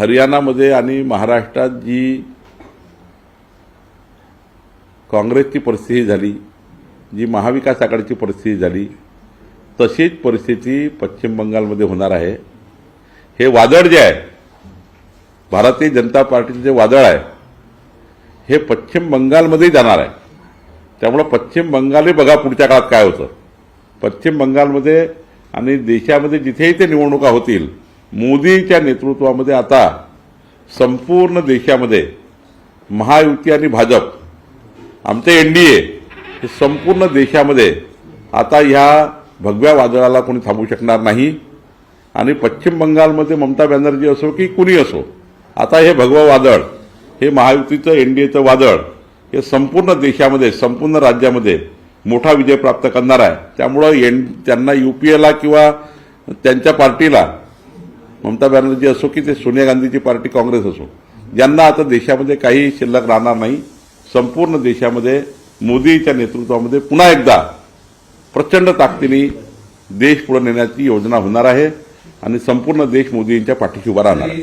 हरियाणामध्ये आणि महाराष्ट्रात जी काँग्रेसची परिस्थिती झाली जी महाविकास आघाडीची परिस्थिती झाली तशीच परिस्थिती पश्चिम बंगालमध्ये होणार आहे. हे वादळ जे आहे भारतीय जनता पार्टीचं जे वादळ आहे हे पश्चिम बंगालमध्ये जाणार आहे. त्यामुळं पश्चिम बंगालही बघा पुढच्या काळात काय होतं. पश्चिम बंगालमध्ये आणि देशामध्ये जिथेही ते निवडणुका होतील मोदीच्या नेतृत्वामध्ये आता संपूर्ण देशामध्ये महायुती आणि भाजप आमचे एनडीए हे संपूर्ण देशामध्ये आता ह्या भगव्या वादळाला कोणी थांबू शकणार नाही. आणि पश्चिम बंगालमध्ये ममता बॅनर्जी असो की कुणी असो आता हे भगवं वादळ हे महायुतीचं एनडीएचं वादळ हे संपूर्ण देशामध्ये संपूर्ण राज्यामध्ये मोठा विजय प्राप्त करणार आहे. त्यामुळं एन त्यांना युपीएला किंवा त्यांच्या पार्टीला ममता बॅनर्जी असो की ते सोनिया गांधीची पार्टी काँग्रेस असो यांना आता देशामध्ये काही शिल्लक राहणार नाही. संपूर्ण देशामध्ये मोदीच्या नेतृत्वामध्ये पुन्हा एकदा प्रचंड ताकदीने देश पुढे नेण्याची योजना होणार आहे आणि संपूर्ण देश मोदींच्या पाठीशी उभा राहणार आहे.